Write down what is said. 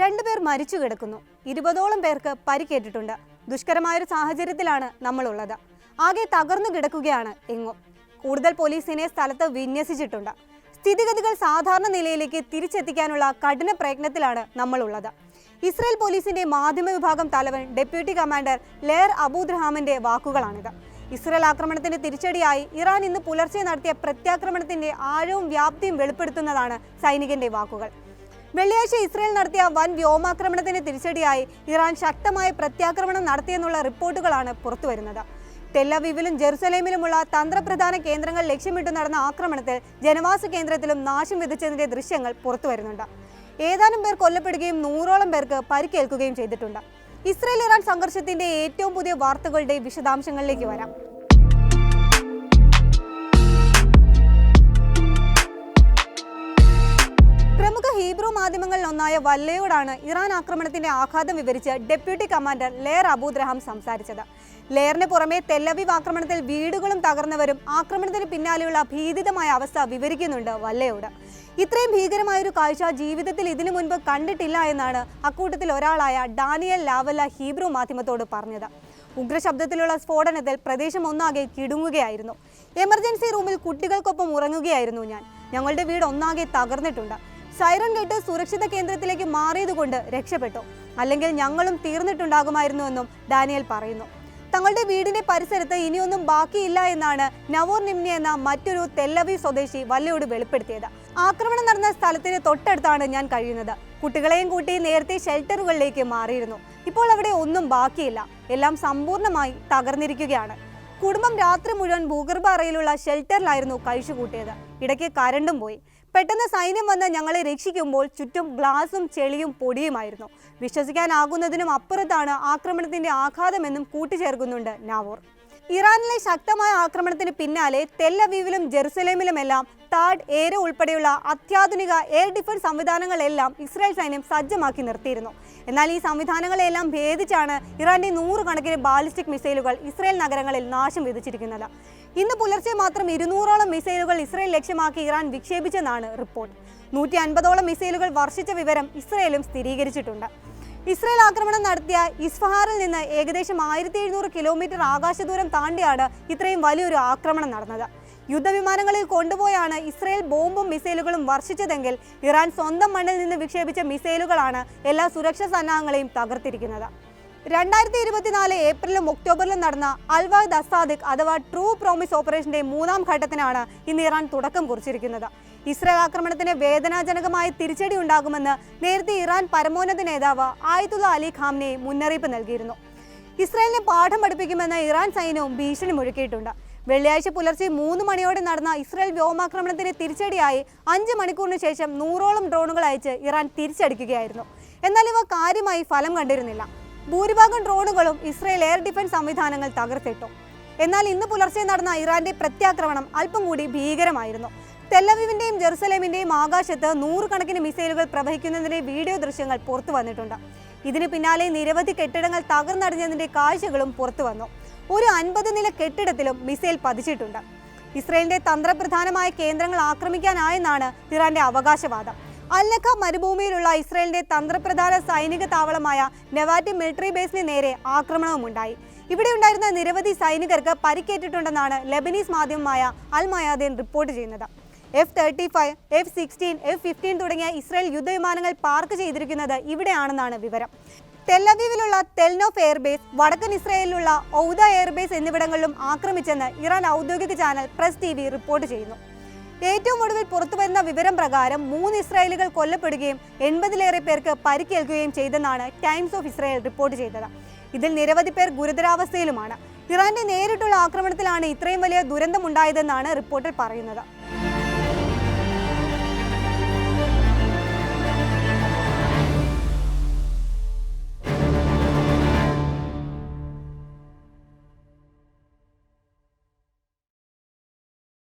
രണ്ടുപേർ മരിച്ചു കിടക്കുന്നു. ഇരുപതോളം പേർക്ക് പരിക്കേറ്റിട്ടുണ്ട്. ദുഷ്കരമായൊരു സാഹചര്യത്തിലാണ് നമ്മളുള്ളത്. ആകെ തകർന്നു കിടക്കുകയാണ് എങ്ങും. കൂടുതൽ പോലീസിനെ സ്ഥലത്ത് വിന്യസിച്ചിട്ടുണ്ട്. സ്ഥിതിഗതികൾ സാധാരണ നിലയിലേക്ക് തിരിച്ചെത്തിക്കാനുള്ള കഠിന പ്രയത്നത്തിലാണ് നമ്മളുള്ളത്. ഇസ്രായേൽ പോലീസിന്റെ മാധ്യമ വിഭാഗം തലവൻ ഡെപ്യൂട്ടി കമാൻഡർ ലെയർ അബൂദ്രഹാമിന്റെ വാക്കുകളാണിത്. ഇസ്രായേൽ ആക്രമണത്തിന്റെ തിരിച്ചടിയായി ഇറാൻ ഇന്ന് പുലർച്ചെ നടത്തിയ പ്രത്യാക്രമണത്തിന്റെ ആഴവും വ്യാപ്തിയും വെളിപ്പെടുത്തുന്നതാണ് സൈനികന്റെ വാക്കുകൾ. വെള്ളിയാഴ്ച ഇസ്രയേൽ നടത്തിയ വൻ വ്യോമാക്രമണത്തിന് തിരിച്ചടിയായി ഇറാൻ ശക്തമായ പ്രത്യാക്രമണം നടത്തിയെന്നുള്ള റിപ്പോർട്ടുകളാണ് പുറത്തുവരുന്നത്. ടെല്ലവീവിലും ജെറുസലേമിലുമുള്ള തന്ത്രപ്രധാന കേന്ദ്രങ്ങൾ ലക്ഷ്യമിട്ട് നടന്ന ആക്രമണത്തിൽ ജനവാസ കേന്ദ്രത്തിലും നാശം വിതച്ചതിന്റെ ദൃശ്യങ്ങൾ പുറത്തുവരുന്നുണ്ട്. ഏതാനും പേർ കൊല്ലപ്പെടുകയും നൂറോളം പേർക്ക് പരിക്കേൽക്കുകയും ചെയ്തിട്ടുണ്ട്. ഇസ്രയേൽ ഇറാൻ സംഘർഷത്തിന്റെ ഏറ്റവും പുതിയ വാർത്തകളുടെ വിശദാംശങ്ങളിലേക്ക് വരാം. മാധ്യമങ്ങളിൽ ഒന്നായ വല്ലയോടാണ് ഇറാൻ ആക്രമണത്തിന്റെ ആഘാതം വിവരിച്ച് ഡെപ്യൂട്ടി കമാൻഡർ ലെയർ അബൂദ്രഹാം സംസാരിച്ചത്. ലെയറിന് പുറമെ തെല്ലവീവ് ആക്രമണത്തിൽ വീടുകളും തകർന്നവരും ആക്രമണത്തിന് പിന്നാലെയുള്ള ഭീതിതമായ അവസ്ഥ വിവരിക്കുന്നുണ്ട് വല്ലയോട്. ഇത്രയും ഭീകരമായൊരു കാഴ്ച ജീവിതത്തിൽ ഇതിനു മുൻപ് കണ്ടിട്ടില്ല എന്നാണ് അക്കൂട്ടത്തിൽ ഒരാളായ ഡാനിയൽ ലാവല്ല ഹീബ്രു മാധ്യമത്തോട് പറഞ്ഞത്. ഉഗ്രശബ്ദത്തിലുള്ള സ്ഫോടനത്തിൽ പ്രദേശം ഒന്നാകെ കിടുങ്ങുകയായിരുന്നു. എമർജൻസി റൂമിൽ കുട്ടികൾക്കൊപ്പം ഉറങ്ങുകയായിരുന്നു ഞാൻ. ഞങ്ങളുടെ വീട് ഒന്നാകെ തകർന്നിട്ടുണ്ട്. സൈറൺ കേട്ട് സുരക്ഷിത കേന്ദ്രത്തിലേക്ക് മാറിയതുകൊണ്ട് രക്ഷപ്പെട്ടു. അല്ലെങ്കിൽ ഞങ്ങളും തീർന്നിട്ടുണ്ടാകുമായിരുന്നുവെന്നും ഡാനിയൽ പറയുന്നു. തങ്ങളുടെ വീടിന്റെ പരിസരത്ത് ഇനിയൊന്നും ബാക്കിയില്ല എന്നാണ് നവോർ നിംനി എന്ന മറ്റൊരു തെല്ലവി സ്വദേശി വല്ലയോട് വെളിപ്പെടുത്തിയത്. ആക്രമണം നടന്ന സ്ഥലത്തിന് തൊട്ടടുത്താണ് ഞാൻ കഴിയുന്നത്. കുട്ടികളെയും കൂട്ടി നേരത്തെ ഷെൽട്ടറുകളിലേക്ക് മാറിയിരുന്നു. ഇപ്പോൾ അവിടെ ഒന്നും ബാക്കിയില്ല. എല്ലാം സമ്പൂർണമായി തകർന്നിരിക്കുകയാണ്. കുടുംബം രാത്രി മുഴുവൻ ഭൂഗർഭ അറയിലുള്ള ഷെൽട്ടറിലായിരുന്നു കഴിച്ചുകൂട്ടിയത്. ഇടയ്ക്ക് കരണ്ടും പോയി. പെട്ടെന്ന് സൈന്യം വന്ന് ഞങ്ങളെ രക്ഷിക്കുമ്പോൾ ചുറ്റും ഗ്ലാസും ചെളിയും പൊടിയുമായിരുന്നു. വിശ്വസിക്കാനാകുന്നതിനും അപ്പുറത്താണ് ആക്രമണത്തിന്റെ ആഘാതമെന്നും കൂട്ടിച്ചേർക്കുന്നുണ്ട് നാവോർ. ഇറാനിലെ ശക്തമായ ആക്രമണത്തിന് പിന്നാലെ തെല്ലവീവിലും ജെറുസലേമിലുമെല്ലാം താഡ് ഏര് ഉൾപ്പെടെയുള്ള അത്യാധുനിക എയർ ഡിഫൻസ് സംവിധാനങ്ങളെല്ലാം ഇസ്രായേൽ സൈന്യം സജ്ജമാക്കി നിർത്തിയിരുന്നു. എന്നാൽ ഈ സംവിധാനങ്ങളെല്ലാം ഭേദിച്ചാണ് ഇറാന്റെ നൂറുകണക്കിന് ബാലിസ്റ്റിക് മിസൈലുകൾ ഇസ്രായേൽ നഗരങ്ങളിൽ നാശം വിധിച്ചിരിക്കുന്നത് ഇന്ന് പുലർച്ചെ മാത്രം ഇരുന്നൂറോളം മിസൈലുകൾ ഇസ്രായേൽ ലക്ഷ്യമാക്കി ഇറാൻ വിക്ഷേപിച്ചെന്നാണ് റിപ്പോർട്ട്. നൂറ്റി അൻപതോളം മിസൈലുകൾ വർഷിച്ച വിവരം ഇസ്രായേലും സ്ഥിരീകരിച്ചിട്ടുണ്ട്. ഇസ്രായേൽ ആക്രമണം നടത്തിയ ഇസ്ഫഹാറിൽ നിന്ന് ഏകദേശം ആയിരത്തി എഴുന്നൂറ് കിലോമീറ്റർ ആകാശദൂരം താണ്ടിയാണ് ഇത്രയും വലിയൊരു ആക്രമണം നടന്നത്. യുദ്ധവിമാനങ്ങളിൽ കൊണ്ടുപോയാണ് ഇസ്രയേൽ ബോംബും മിസൈലുകളും വർഷിച്ചതെങ്കിൽ ഇറാൻ സ്വന്തം മണ്ണിൽ നിന്ന് വിക്ഷേപിച്ച മിസൈലുകളാണ് എല്ലാ സുരക്ഷാ സന്നാഹങ്ങളെയും തകർത്തിരിക്കുന്നത്. രണ്ടായിരത്തി ഇരുപത്തിനാല് ഏപ്രിലും ഒക്ടോബറിലും നടന്ന അൽവാദ് ദസാദിഖ് അഥവാ ട്രൂ പ്രോമിസ് ഓപ്പറേഷന്റെ മൂന്നാം ഘട്ടത്തിനാണ് ഇന്ന് ഇറാൻ തുടക്കം കുറിച്ചിരിക്കുന്നത്. ഇസ്രായേൽ ആക്രമണത്തിന് വേദനാജനകമായ തിരിച്ചടി ഉണ്ടാകുമെന്ന് നേരത്തെ ഇറാൻ പരമോന്നത നേതാവ് ആയതുല്ല അലി ഖാംനെ മുന്നറിയിപ്പ് നൽകിയിരുന്നു. ഇസ്രായേലിനെ പാഠം പഠിപ്പിക്കുമെന്ന് ഇറാൻ സൈന്യവും ഭീഷണി മുഴക്കിയിട്ടുണ്ട്. വെള്ളിയാഴ്ച പുലർച്ചെ മൂന്ന് മണിയോടെ നടന്ന ഇസ്രായേൽ വ്യോമാക്രമണത്തിന് തിരിച്ചടിയായി അഞ്ച് മണിക്കൂറിന് ശേഷം നൂറോളം ഡ്രോണുകൾ അയച്ച് ഇറാൻ തിരിച്ചടിക്കുകയായിരുന്നു. എന്നാൽ ഇവ കാര്യമായി ഫലം കണ്ടിരുന്നില്ല. ഭൂരിഭാഗം ഡ്രോണുകളും ഇസ്രയേൽ എയർ ഡിഫൻസ് സംവിധാനങ്ങൾ തകർത്തിട്ടു. എന്നാൽ ഇന്ന് പുലർച്ചെ നടന്ന ഇറാന്റെ പ്രത്യാക്രമണം അല്പം കൂടി ഭീകരമായിരുന്നു. തെല്ലവീവിന്റെയും ജെറുസലേമിന്റെയും ആകാശത്ത് നൂറുകണക്കിന് മിസൈലുകൾ പ്രവഹിക്കുന്നതിന്റെ വീഡിയോ ദൃശ്യങ്ങൾ പുറത്തു വന്നിട്ടുണ്ട്. ഇതിന് പിന്നാലെ നിരവധി കെട്ടിടങ്ങൾ തകർന്നടിഞ്ഞതിന്റെ കാഴ്ചകളും പുറത്തു വന്നു. ഒരു അൻപത് നില കെട്ടിടത്തിലും മിസൈൽ പതിച്ചിട്ടുണ്ട്. ഇസ്രയേലിന്റെ തന്ത്രപ്രധാനമായ കേന്ദ്രങ്ങൾ ആക്രമിക്കാനായെന്നാണ് ഇറാന്റെ അവകാശവാദം. അൽനഖ മരുഭൂമിയിലുള്ള ഇസ്രയേലിന്റെ തന്ത്രപ്രധാന സൈനിക താവളമായ നെവാറ്റി മിലിറ്ററി ബേസിന് നേരെ ആക്രമണവുമുണ്ടായി. ഇവിടെ ഉണ്ടായിരുന്ന നിരവധി സൈനികർക്ക് പരിക്കേറ്റിട്ടുണ്ടെന്നാണ് ലെബനീസ് മാധ്യമമായ അൽ മയാദീൻ റിപ്പോർട്ട് ചെയ്യുന്നത്. F thirty five F sixteen F fifteen തുടങ്ങിയ ഇസ്രായേൽ യുദ്ധവിമാനങ്ങൾ പാർക്ക് ചെയ്തിരിക്കുന്നത് ഇവിടെയാണെന്നാണ് വിവരം. തെല്ലവീവിലുള്ള തെൽനോഫ് എയർബേസ് വടക്കൻ ഇസ്രായേലിലുള്ള ഔദ എയർബേസ് എന്നിവിടങ്ങളിലും ആക്രമിച്ചെന്ന് ഇറാൻ ഔദ്യോഗിക ചാനൽ പ്രസ് ടി റിപ്പോർട്ട് ചെയ്യുന്നു. ഏറ്റവും ഒടുവിൽ പുറത്തുവരുന്ന വിവരം പ്രകാരം മൂന്ന് ഇസ്രായേലുകൾ കൊല്ലപ്പെടുകയും എൺപതിലേറെ പേർക്ക് പരിക്കേൽക്കുകയും ചെയ്തെന്നാണ് ടൈംസ് ഓഫ് ഇസ്രായേൽ റിപ്പോർട്ട് ചെയ്തത്. ഇതിൽ നിരവധി പേർ ഗുരുതരാവസ്ഥയിലുമാണ്. ഇറാന്റെ നേരിട്ടുള്ള ആക്രമണത്തിലാണ് ഇത്രയും വലിയ ദുരന്തമുണ്ടായതെന്നാണ് റിപ്പോർട്ടിൽ പറയുന്നത്.